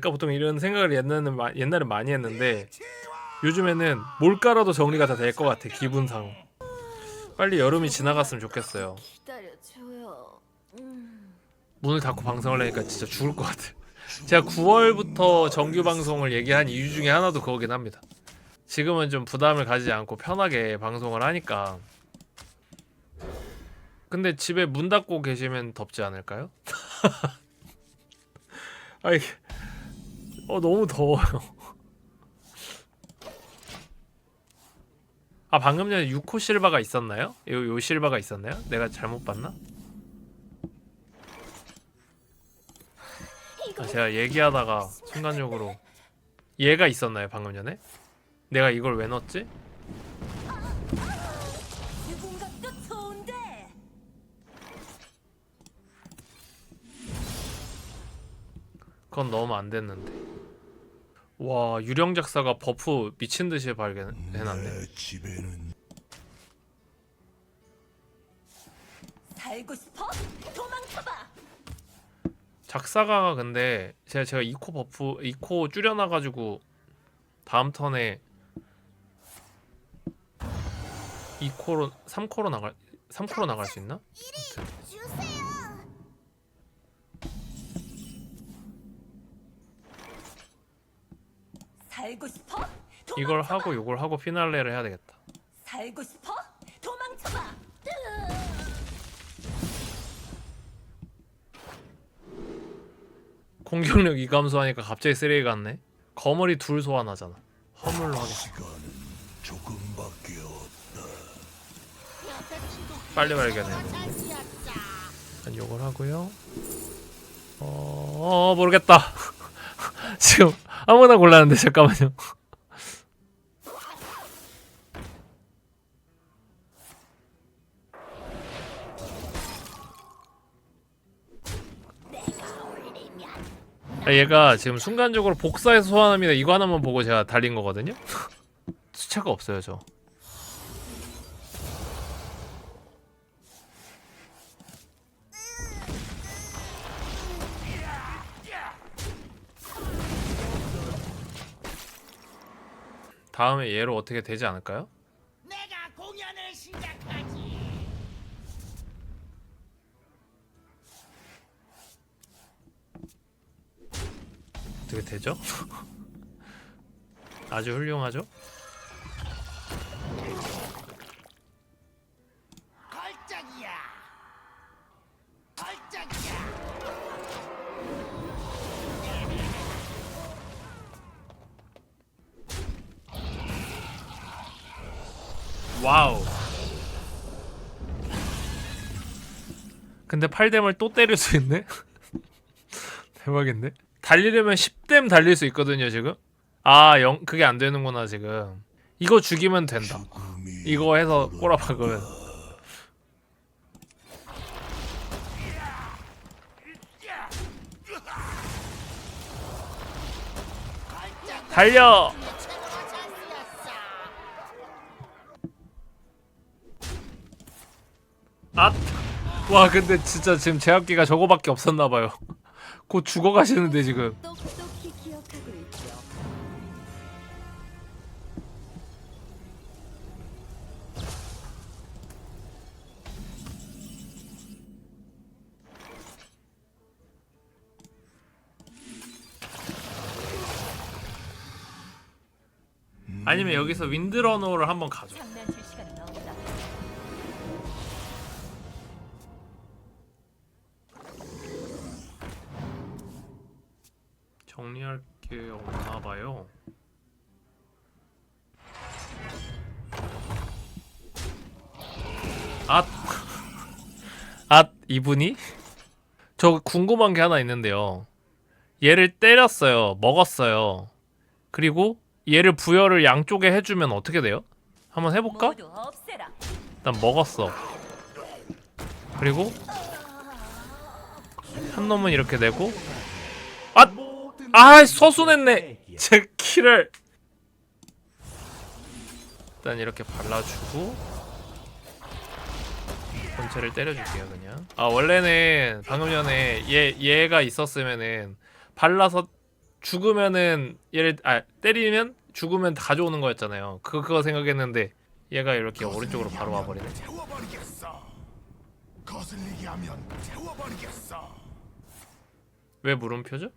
그러니까 보통 이런 생각을 옛날에는 마- 옛날에 많이 했는데 요즘에는 뭘 깔아도 정리가 다 될 것 같아 기분상 빨리 여름이 지나갔으면 좋겠어요 기다려줘요. 음. 문을 닫고 방송을 하니까 진짜 죽을 것 같아 제가 9월부터 정규 방송을 얘기한 이유 중에 하나도 그거긴 합니다 지금은 좀 부담을 가지지 않고 편하게 방송을 하니까 근데 집에 문 닫고 계시면 덥지 않을까요? 아이 어 너무 더워요 아 방금 전에 6호 실바가 있었나요? 요, 요 실바가 있었나요? 내가 잘못 봤나? 아, 제가 얘기하다가 순간적으로 얘가 있었나요 방금 전에? 내가 이걸 왜 넣었지? 그건 넣으면 안 됐는데 와 유령 작사가 버프 미친 듯이 발견해놨네 내 집에는 살고 싶어? 도망쳐봐. 작사가 근데 제가 제가 2코 버프 2코 줄여놔가지고 다음 턴에 2코로 3코로 나갈 3코로 나갈 수 있나? 살고 싶어? 이걸 하고 요걸 하고 피날레를 해야 되겠다. 살고 싶어? 도망쳐봐. 공격력 이 감소하니까 갑자기 쓰레기 같네. 거머리 둘 소환하잖아. 허물로 하겠다. 시간은 조금밖에 없다. 빨리 발견해. 일단 요걸 하고요. 어, 어 모르겠다. 지금 아무나 골랐는데 잠깐만요. 아, 얘가 지금 순간적으로 복사해서 소환합니다. 이거 하나만 보고 제가 달린 거거든요. 수차가 없어요, 저. 다음에 얘로 어떻게 되지 않을까요? 내가 공연을 시작하지. 어떻게 되죠? 아주 훌륭하죠? 근데 8뎀을 또 때릴 수 있네? 대박인데? 달리려면 10뎀 달릴 수 있거든요, 지금? 아, 영, 그게 안 되는구나, 지금. 이거 죽이면 된다. 이거 해서 꼬라박으면. 달려! 아! 와, 근데 진짜 지금 제압기가 저거밖에 없었나봐요. 곧 죽어가시는데, 지금. 똑똑히 기억하고 있죠. 아니면 여기서 윈드러너를 한번 가죠. 장난칠 정리할 게 없나 봐요. 아, 아 이분이? 저 궁금한 게 하나 있는데요. 얘를 때렸어요. 먹었어요. 그리고 얘를 부여를 양쪽에 해주면 어떻게 돼요? 한번 해볼까? 일단 먹었어. 그리고 한 놈은 이렇게 내고 아, 아 서순했네. 제 키를 일단 이렇게 발라주고 본체를 때려줄게요 그냥. 아 원래는 방금 전에 얘 얘가 있었으면은 발라서 죽으면은 얘를 아 때리면 죽으면 가져오는 거였잖아요. 그거 그거 생각했는데 얘가 이렇게 오른쪽으로 바로 와버리네. 왜 물음표죠?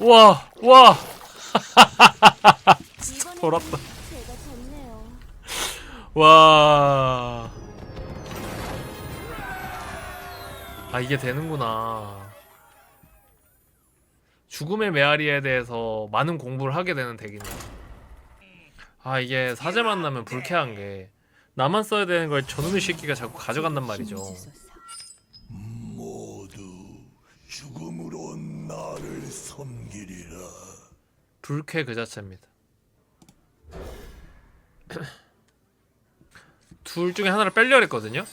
와, 와, 이번에는 돌았다. 제가 졌네요. 와. 아 이게 되는구나. 죽음의 메아리에 대해서 많은 공부를 하게 되는 덱이네. 아 이게 사제 만나면 불쾌한 게 나만 써야 되는 걸 저놈의 새끼가 자꾸 가져간단 말이죠. 모두 죽음으로 나를 섬기리라. 불쾌 그 자체입니다. 둘 중에 하나를 빼려 했거든요.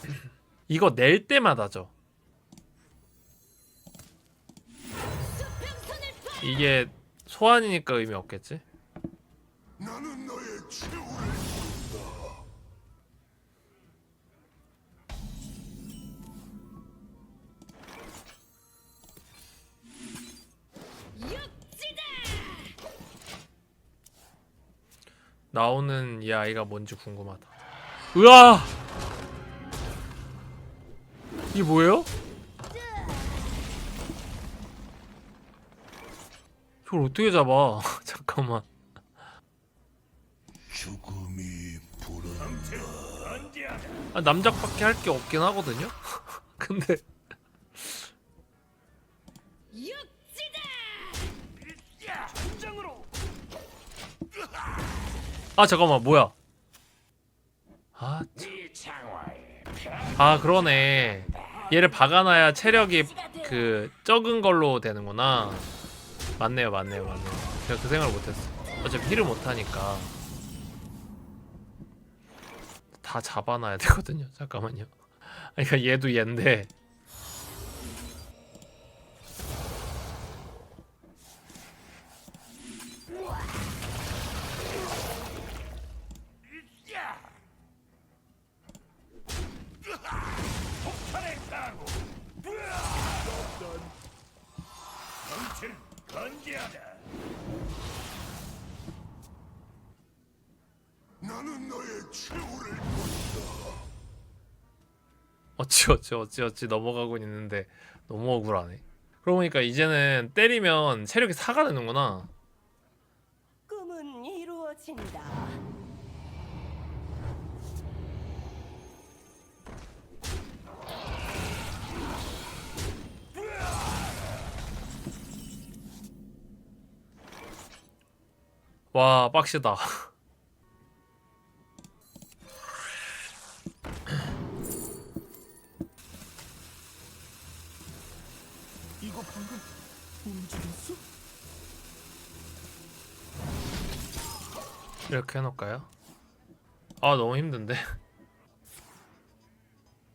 이거 낼 때마다죠. 이게 소환이니까 의미 없겠지? 나오는 이 아이가 뭔지 궁금하다. 으아! 이게 뭐예요? 저걸 어떻게 잡아? 잠깐만. 죽음이 부른다. 아, 남작밖에 할 게 없긴 하거든요. 근데 아 잠깐만 뭐야? 아, 참. 아 그러네. 얘를 박아놔야 체력이 그 적은 걸로 되는구나. 맞네요, 맞네요, 맞네요. 제가 그 생각을 못했어. 어차피 힐을 못하니까 다 잡아놔야 되거든요. 잠깐만요. 그러니까 얘도 얘인데 나는 너의 최후를 본다. 어찌 어찌 어찌 어찌 넘어가고 있는데 너무 억울하네. 그러고 보니까 이제는 때리면 체력이 4가 되는구나. 꿈은 이루어진다. 와 빡시다. 이거 방금 움직였어? 이렇게 해놓을까요? 아 너무 힘든데.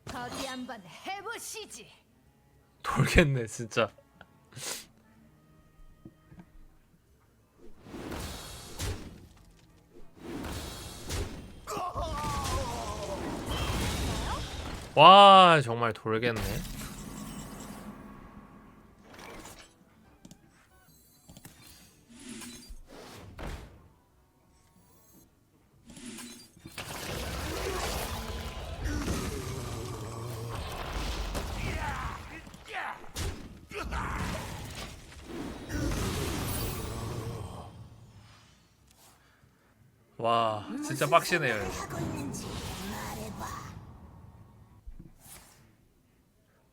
거기 한번 해보시지. 돌겠네 진짜. 와 정말 돌겠네. 와 진짜 빡시네요 이거.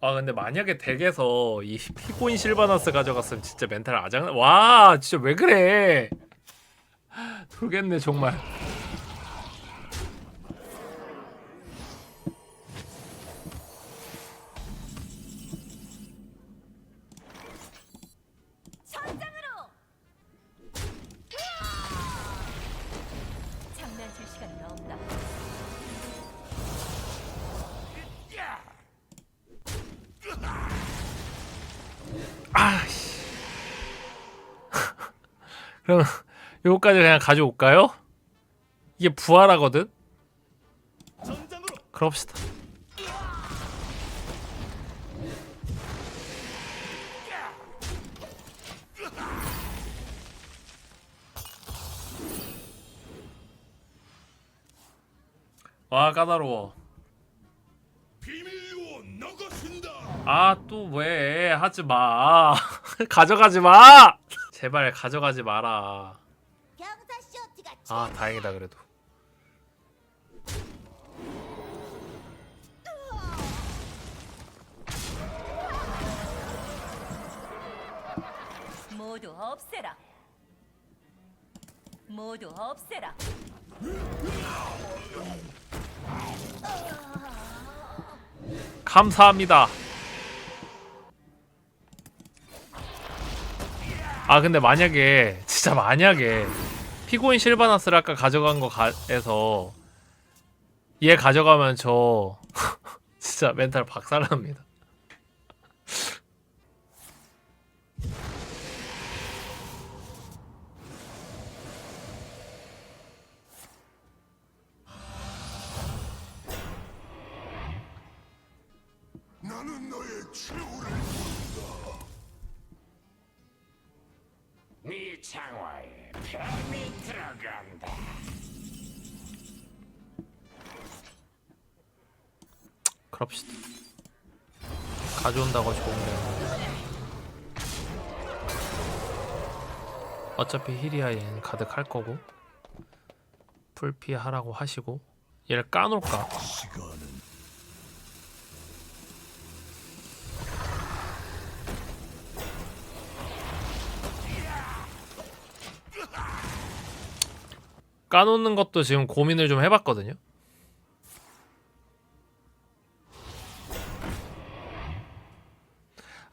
아 근데 만약에 덱에서 이 피고인 실바나스 가져갔으면 진짜 멘탈 아장 와 진짜 왜 그래? 돌겠네 정말 요거까지 그냥 가져올까요? 이게 부활하거든? 그럽시다. 와 까다로워. 아 또 왜 하지 마. 가져가지 마. 제발 가져가지 마라. 아 다행이다 그래도. 모두 없애라. 모두 없애라. 감사합니다. 아 근데 만약에 진짜 만약에 피고인 실바나스를 아까 가져간 거 가에서 얘 가져가면 저 진짜 멘탈 박살납니다. 그럽시다. 가져온다고 좋은데. 어차피 히리아엔 가득할 거고 풀피 하라고 하시고 얘를 까놓을까? 까놓는 것도 지금 고민을 좀 해봤거든요.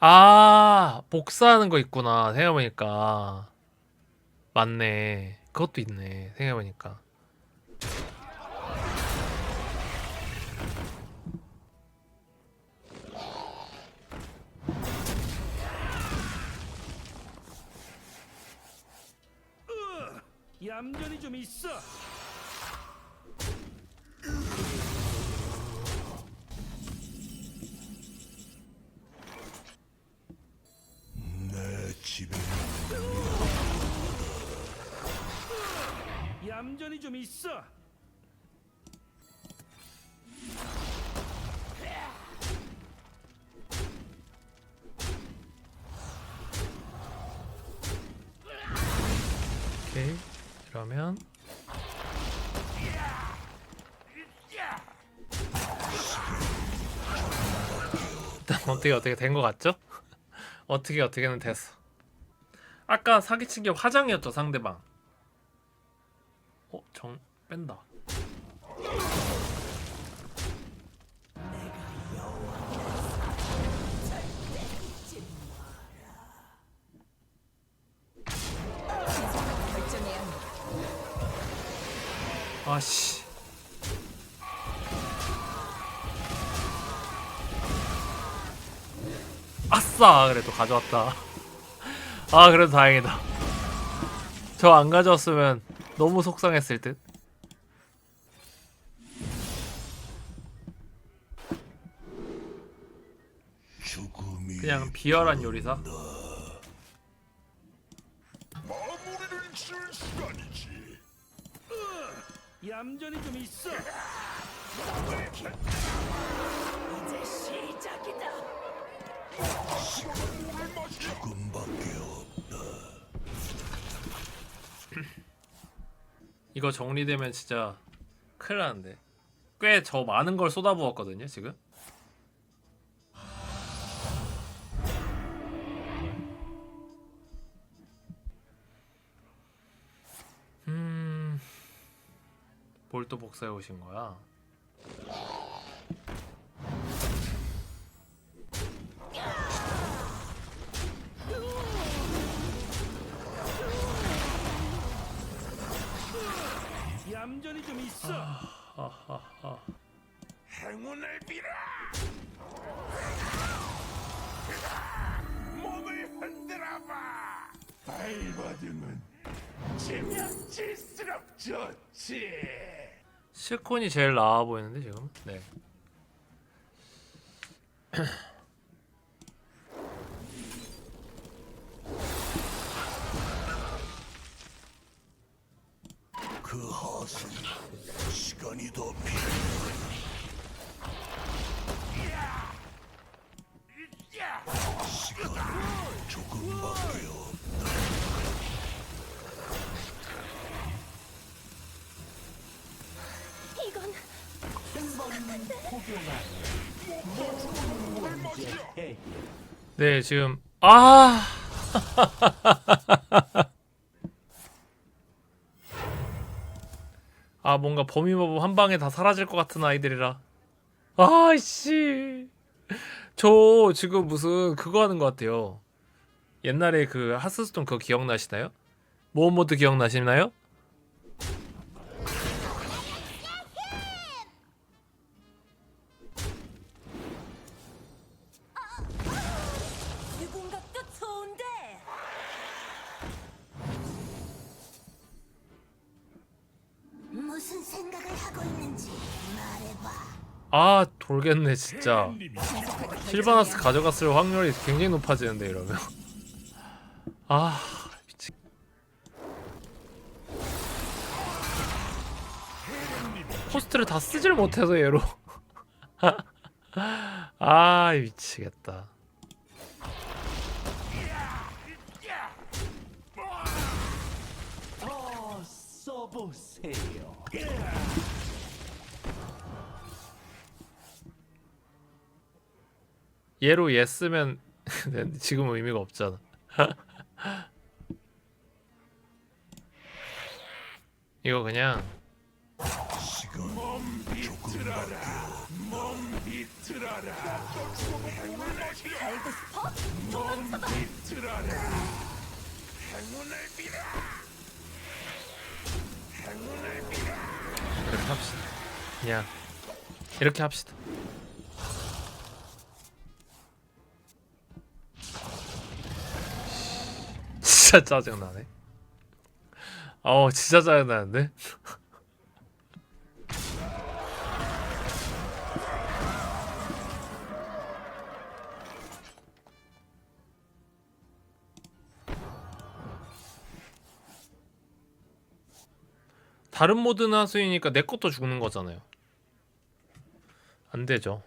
아 복사하는 거 있구나 생각해보니까. 맞네. 그것도 있네 생각해보니까. 얌전히 좀 있어. 얌전히 좀 있어. 오케이 이러면 일단 어떻게 어떻게 된거 같죠? 어떻게 어떻게는 됐어 아까 사기친 게 화장이었죠 상대방 어? 정 뺀다. 아씨 아싸 그래도 가져왔다 아 그래도 다행이다 저 안 가져왔으면 너무 속상했을 듯 그냥 비열한 요리사 마무리를 지을 시간이지. 얌전히 좀 있어. 이제 시작이다. 죽음밖에 없다. 이거 정리되면 진짜 큰일 나는데 꽤 저 많은 걸 쏟아부었거든요 지금 음... 뭘 또 복사해 오신 거야? 좋지. 실콘이 제일 나아 보이는데 지금. 네. 그 하수 시간이 더 필요해. 네 지금 아. 아 뭔가 범위마법 한 방에 다 사라질 것 같은 아이들이라. 아씨. 저 지금 무슨 그거 하는 것 같아요. 옛날에 그 하스스톤 그거 기억나시나요? 모험 모드 기억나시나요? 생각을 하고 있는지 말해봐. 아 돌겠네 진짜. 실바나스 가져갔을 확률이 굉장히 높아지는데 이러면. 아 미치. 포스트를 다 쓰질 못해서 얘로. 아 미치겠다. 써보세요. 얘로 얘 쓰면 지금 의미가 없잖아. 이거 그냥 이렇게 합시다. 그냥 이렇게 합시다. 진짜 짜증 나네. 어, 진짜 짜증 나는데. 다른 모드는 하수이니까 내 것도 죽는 거잖아요. 안 되죠.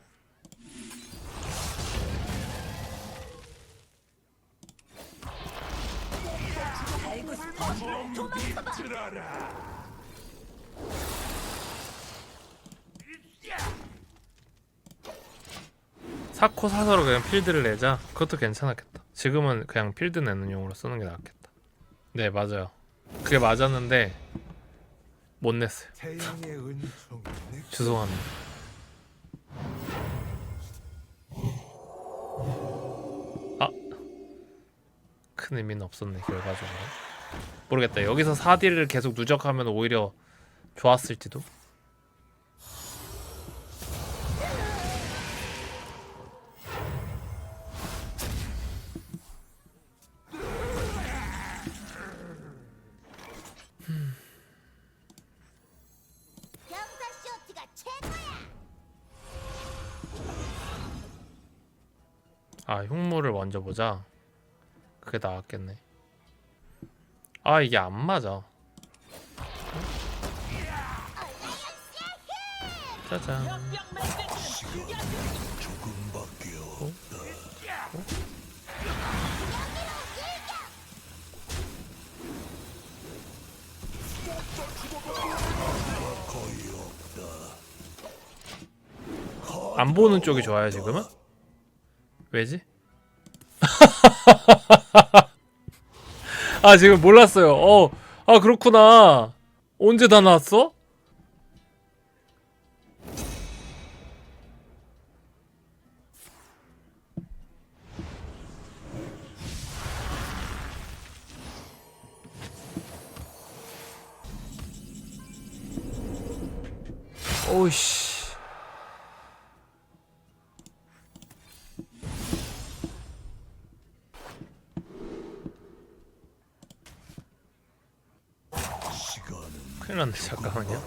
사코 사서로 그냥 필드를 내자. 그것도 괜찮았겠다. 지금은 그냥 필드 내는 용으로 쓰는 게 낫겠다. 네, 맞아요. 그게 맞았는데 못 냈어요. 죄송합니다. 아, 큰 의미는 없었네 결과적으로. 모르겠다. 여기서 4D를 계속 누적하면 오히려 좋았을지도. 아, 흉물을 먼저 보자. 그게 나았겠네. 아, 이게 안 맞아. 짜잔. 조금밖에 없다. 거의 없다. 안 보는 쪽이 좋아요 지금은? 왜지? 아 지금 몰랐어요. 어, 아 그렇구나. 언제 다 나왔어? 오이씨. 났네 잠깐만요.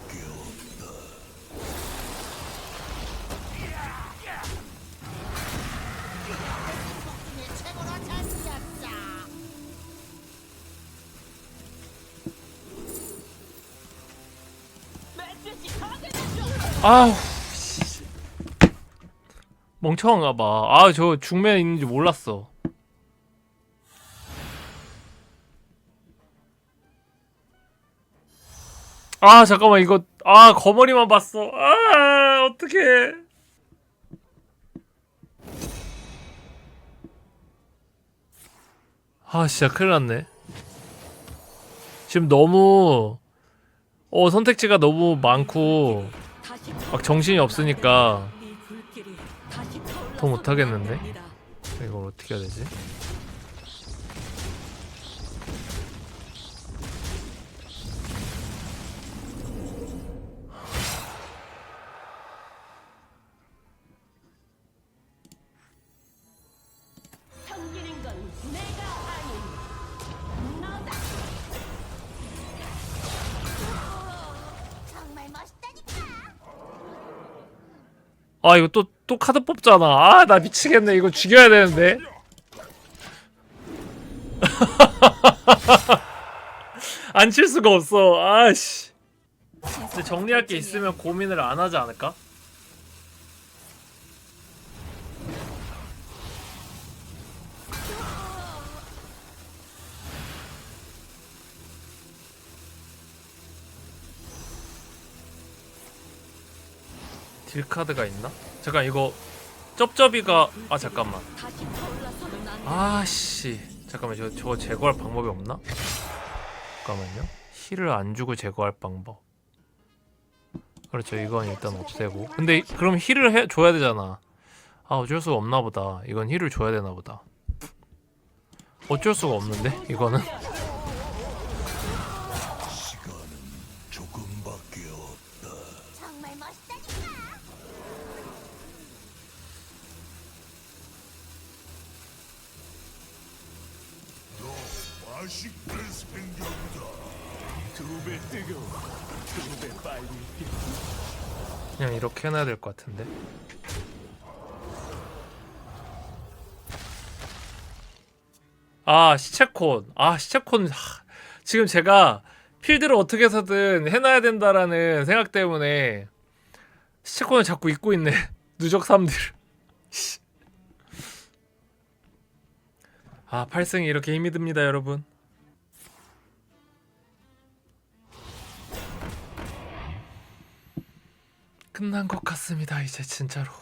아우 씨. 멍청한가 봐 아 저 중매에 있는지 몰랐어 아 잠깐만 이거 아 거머리만 봤어 아 어떡해 아 진짜 큰일 났네 지금 너무 어 선택지가 너무 많고 막 정신이 없으니까 더 못하겠는데? 이걸 어떻게 해야 되지? 아 이거 또 또 카드 뽑잖아. 아 나 미치겠네. 이거 죽여야 되는데. 안 칠 수가 없어. 아씨. 근데 정리할 게 있으면 고민을 안 하지 않을까? 딜 카드가 있나? 잠깐 이거 쩝쩝이가 아 잠깐만. 아씨. 잠깐만 저 저거 제거할 방법이 없나? 잠깐만요. 힐을 안 주고 제거할 방법. 그렇죠 이건 일단 없애고. 근데 그럼 힐을 해 줘야 되잖아. 아 어쩔 수가 없나 보다. 이건 힐을 줘야 되나 보다. 어쩔 수가 없는데 이거는 해놔야 될 것 같은데. 아 시체콘. 아 시체콘. 하, 지금 제가 필드를 어떻게 해서든 해놔야 된다라는 생각 때문에 시체콘을 자꾸 잊고 있네. 누적 3들. 아 8승이 이렇게 힘이 듭니다 여러분 끝난 것 같습니다 이제 진짜로.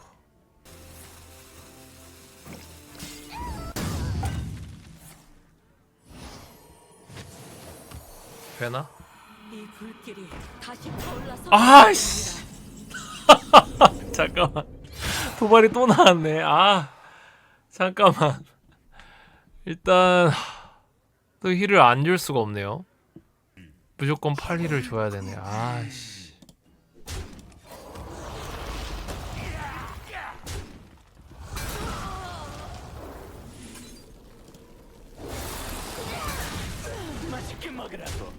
되나? 네 불길이 다시 타올라서 아씨. 잠깐만. 도발이 또 나왔네. 아 잠깐만. 일단 또 힐을 안 줄 수가 없네요. 무조건 8힐을 줘야 되네. 아씨 먹으라고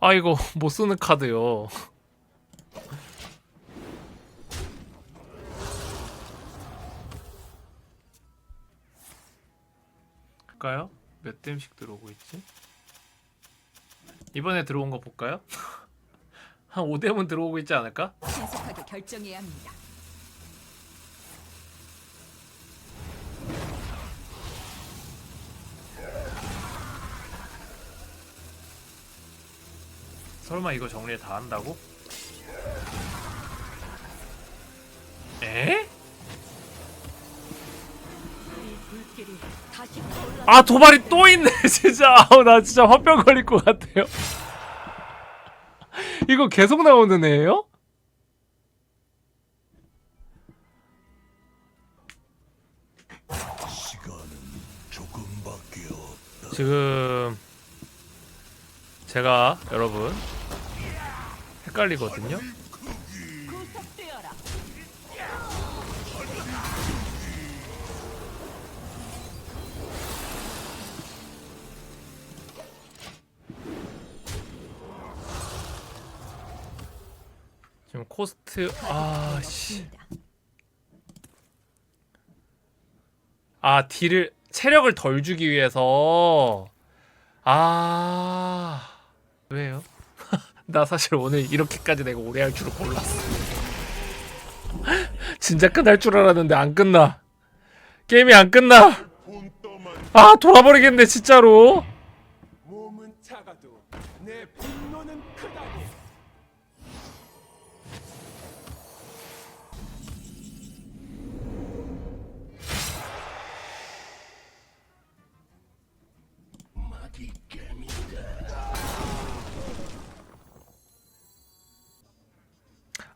아 이거 못 쓰는 카드요. 볼까요? 몇 댐씩 들어오고 있지? 이번에 들어온 거 볼까요? 한 5댐은 들어오고 있지 않을까? 신속하게 결정해야 합니다. 설마 이거 정리를 다 한다고? 에? 아 도발이 또 있네 진짜 아우 나 진짜 화병 걸릴 것 같아요 이거 계속 나오는 애예요? 지금 제가 여러분 헷갈리거든요. 지금 코스트 아씨 아 딜을 체력을 덜 주기 위해서 아 왜요? 나 사실 오늘 이렇게까지 내가 오래 할 줄은 몰랐어. 진짜 끝날 줄 알았는데 안 끝나. 게임이 안 끝나. 아 돌아버리겠네 진짜로.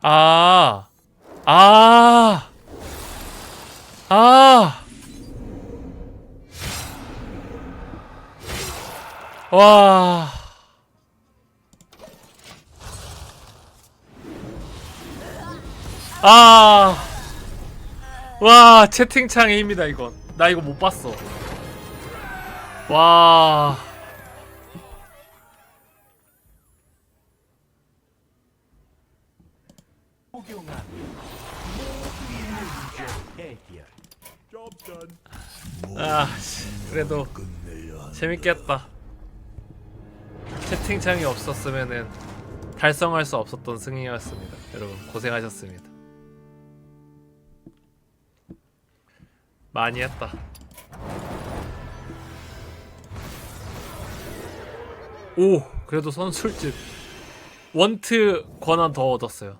아, 아, 아. 와. 아. 와, 채팅창의 힘이다, 이건. 나 이거 못 봤어. 와. 복용한 모든 문제 해결. 아, 씨, 그래도. 재밌겠다. 채팅창이 없었으면은 달성할 수 없었던 승리였습니다. 여러분 고생하셨습니다. 많이 했다. 오, 그래도 선술집 원트 권한 더 얻었어요.